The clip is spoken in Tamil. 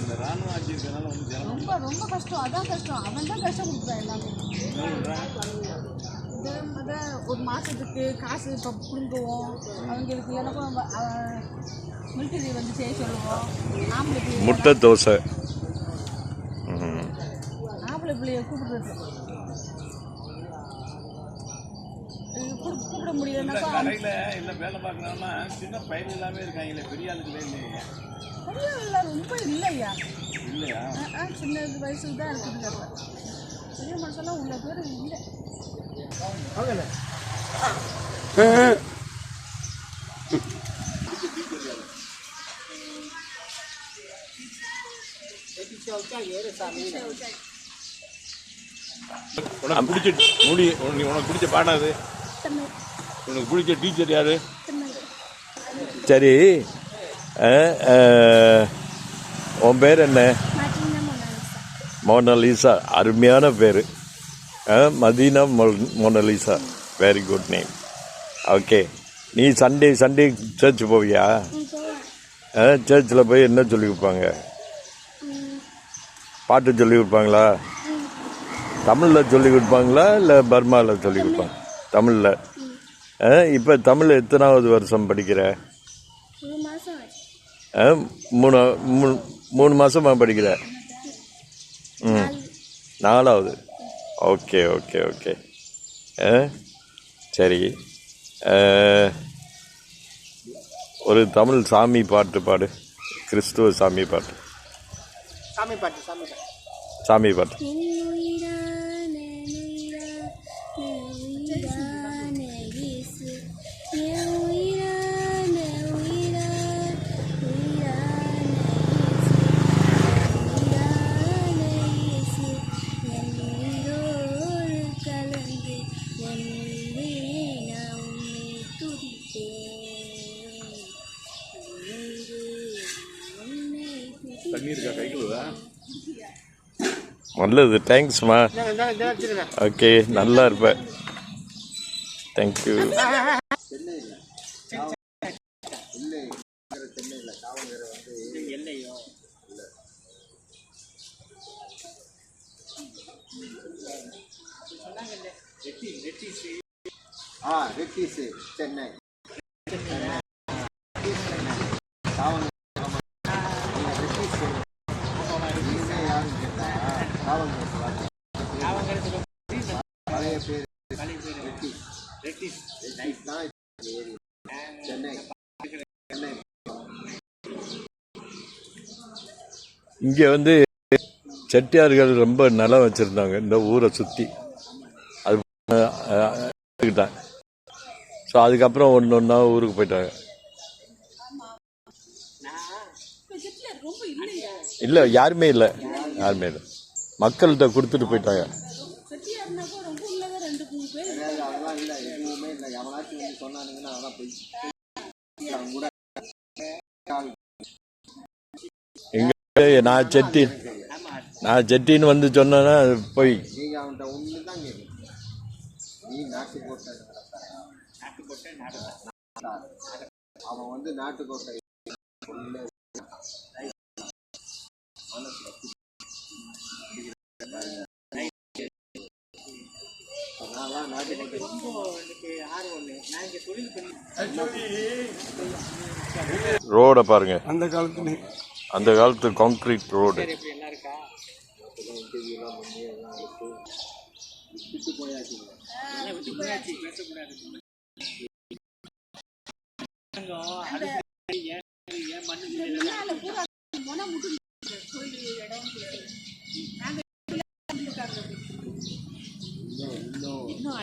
இந்த ராணுவ ஆட்சி இருக்கிறனால வந்து ஜனம் ரொம்ப ரொம்ப கஷ்டம். அதான் கஷ்டம். அவன் தான் கஷ்டம் கொடுக்குறான் எல்லாமே. ஒரு மாதத்துக்கு காசு இப்போ பிடுங்குவோம் அவங்களுக்கு எனக்கும் மிலிட்டரி வந்து செய்ய சொல்லுவோம். ஆம்பளை முட்டை தோசை. ஆம்பளை பிள்ளைய கூப்பிடுறது. இது கூப்பிட கடையில் இல்லை வேலை பார்க்குறாங்கன்னா சின்ன பயிர் எல்லாமே இருக்காங்களே பெரிய ஆளுங்களே இல்லையா. இல்லையா? இல்லையா? சின்ன வயசுக்கு தான் இருக்குதுங்க அப்ப. பெரிய மனுஷெல்லாம் உள்ள பேர் இல்லை. உனக்கு பிடிச்ச முடி உனக்கு உனக்கு பிடிச்ச பாடம் அது? உனக்கு பிடிச்ச டீச்சர் யாரு? சரி. உன் பேர் என்ன? மோனலிசா அருமையான பேர். Madina Monalisa very good name okay நீ சண்டே சண்டே சர்ச் போவியா? சர்ச்சில் போய் என்ன சொல்லி கொடுப்பாங்க? பாட்டு சொல்லி கொடுப்பாங்களா? தமிழில் சொல்லி கொடுப்பாங்களா? இல்லை பர்மாவில் சொல்லி கொடுப்பாங்க? தமிழில். இப்போ தமிழ் எத்தனாவது வருஷம் படிக்கிற? மூணு மூணு மூணு மாதமாக படிக்கிற. ம் நாலாவது. Okay okay okay. ஆ சரி. ஒரு தமிழ் சாமி பாட்டு பாடு. கிறிஸ்துவ சாமி பாட்டு. சாமி பாட்டு சாமி பாட்டு. சாமி பாட்டு. நல்லது. தேங்க்ஸ்மா ஓகே நல்லா இருப்ப. தேங்க்யூ ஆ ரெட்டிஸ் சென்னை. பேர் ரெட்டிஸ் தான் சென்னை சென்னை இங்கே வந்து செட்டியார்கள் ரொம்ப நிலம் வச்சுருந்தாங்க இந்த ஊரை சுற்றி அது ஸோ அதுக்கப்புறம் ஒன்று ஒன்றா ஊருக்கு போயிட்டாங்க. இல்லை யாருமே இல்லை. யாருமே இல்லை. மக்கள்கிட்ட கொடுத்துட்டு போயிட்டாங்க செட்டியாருனாக்கா ரொம்ப உள்ளதான் ரெண்டு மூணு பேர் கிடையாது, அதெல்லாம் இல்லை எதுவுமே சொன்னானுங்கன்னா போய் அவங்க கூட எங்க நான் செட்டி நான் செட்டின்னு வந்து சொன்னேன்னா போய். நீங்க அவன்கிட்ட ஒன்று தான் கேட்கணும் நீ நாட்டுக்கோட்டை அவன் வந்து நாட்டுக்கோட்டை உள்ள நான்லாம் நாட்டுக்கோட்டை ரோடை பாருங்க. அந்த காலத்துல அந்த காலத்து கான்கிரீட் ரோடு விட்டு போயாச்சு இடம்